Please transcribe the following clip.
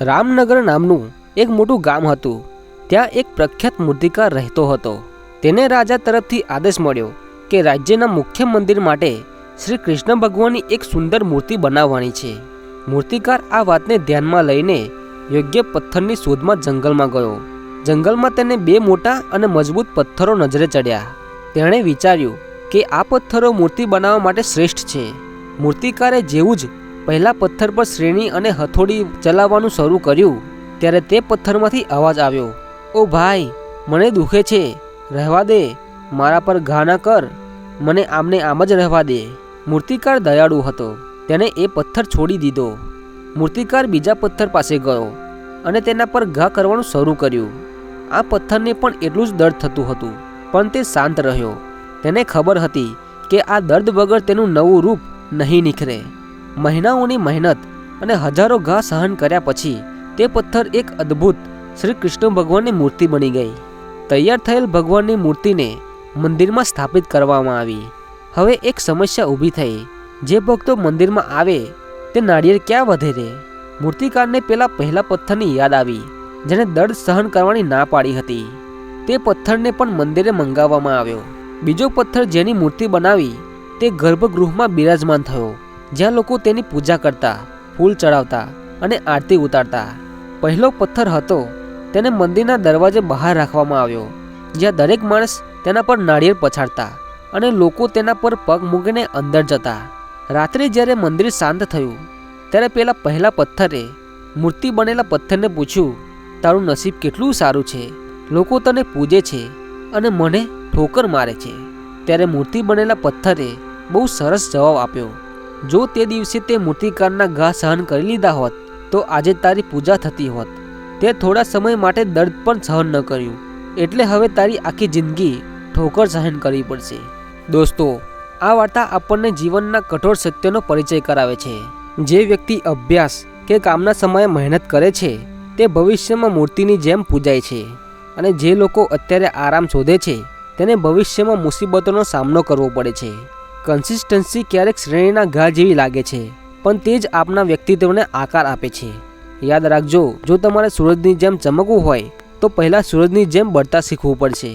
રામનગર નામનું એક મોટું ગામ હતું. ત્યાં એક પ્રખ્યાત મૂર્તિકાર રહેતો હતો. તેને રાજા તરફથી આદેશ મળ્યો કે રાજ્યના મુખ્ય મંદિર માટે શ્રી કૃષ્ણ ભગવાનની એક સુંદર મૂર્તિ બનાવવાની છે. મૂર્તિકાર આ વાતને ધ્યાનમાં લઈને યોગ્ય પથ્થરની શોધમાં જંગલમાં ગયો. જંગલમાં તેને બે મોટા અને મજબૂત પથ્થરો નજરે ચડ્યા. તેણે વિચાર્યું કે આ પથ્થરો મૂર્તિ બનાવવા માટે શ્રેષ્ઠ છે. મૂર્તિકારે જેવું જ પહેલા પથ્થર પર શ્રેણી અને હથોડી ચલાવવાનું શરૂ કર્યું, ત્યારે તે પથ્થરમાંથી અવાજ આવ્યો, ઓ ભાઈ, મને દુખે છે. રહેવા દે. મારા પર ઘા ના કર. મને આમને આમ જ રહેવા દે. મૂર્તિકાર દયાળુ હતો. તેણે એ પથ્થર છોડી દીધો. મૂર્તિકાર બીજા પથ્થર પાસે ગયો અને તેના પર ઘા કરવાનું શરૂ કર્યું. આ પથ્થરને પણ એટલું જ દર્દ થતું હતું, પણ તે શાંત રહ્યો. તેને ખબર હતી કે આ દર્દ વગર તેનું નવું રૂપ નહીં નીખરે. મહિનાઓની મહેનત અને હજારો ઘા સહન કર્યા પછી તે પથ્થર એક અદ્ભુત શ્રી કૃષ્ણ ભગવાનની મૂર્તિ બની ગઈ. તૈયાર થયેલ ભગવાનની મૂર્તિને મંદિરમાં સ્થાપિત કરવામાં આવી. હવે એક સમસ્યા ઊભી થઈ. જે ભક્તો મંદિરમાં આવે તે નાળિયેર ક્યાં વધે મૂર્તિકારને પેલા પહેલા પથ્થરની યાદ આવી જેને દર્દ સહન કરવાની ના પાડી હતી. તે પથ્થરને પણ મંદિરે મંગાવવામાં આવ્યો. બીજો પથ્થર જેની મૂર્તિ બનાવી તે ગર્ભગૃહમાં બિરાજમાન થયો. જ્યાં લોકો તેની પૂજા કરતા, ફૂલ ચડાવતા અને આરતી ઉતારતા. પહેલો પથ્થર હતો, તેને મંદિરના દરવાજે બહાર રાખવામાં આવ્યો, જ્યાં દરેક માણસ તેના પર નાળિયેર પછાડતા અને લોકો તેના પર પગ મૂકીને અંદર જતા. રાત્રે જ્યારે મંદિર શાંત થયું, ત્યારે પેલા પહેલા પથ્થરે મૂર્તિ બનેલા પથ્થરને પૂછ્યું, તારું નસીબ કેટલું સારું છે? લોકો તને પૂજે છે અને મને ઠોકર મારે છે. ત્યારે મૂર્તિ બનેલા પથ્થરે બહુ સરસ જવાબ આપ્યો જો તે દિવસે તે મૂર્તિકારના ઘા સહન કરી લીધા હોત, તો આજે તારી પૂજા થતી હોત. તે થોડા સમય માટે દર્દ પણ સહન ન કર્યું. એટલે હવે તારી આખી જિંદગી ઠોકર સહન કરવી પડશે. દોસ્તો, આ વાર્તા આપણને જીવનના કઠોર સત્યનો પરિચય કરાવે છે. જે વ્યક્તિ અભ્યાસ કે કામના સમયે મહેનત કરે છે, તે ભવિષ્યમાં મૂર્તિની જેમ પૂજાય છે અને જે લોકો અત્યારે આરામ શોધે છે, તેને ભવિષ્યમાં મુસીબતોનો સામનો કરવો પડે છે. કન્સિસ્ટન્સી ક્યારેક શ્રેણીના ઘા જેવી લાગે છે, પણ તે જ આપના વ્યક્તિત્વને આકાર આપે છે. યાદ રાખજો, જો તમારે સૂરજની જેમ ચમકવું હોય, તો પહેલાં સૂરજની જેમ બળતા શીખવું પડશે.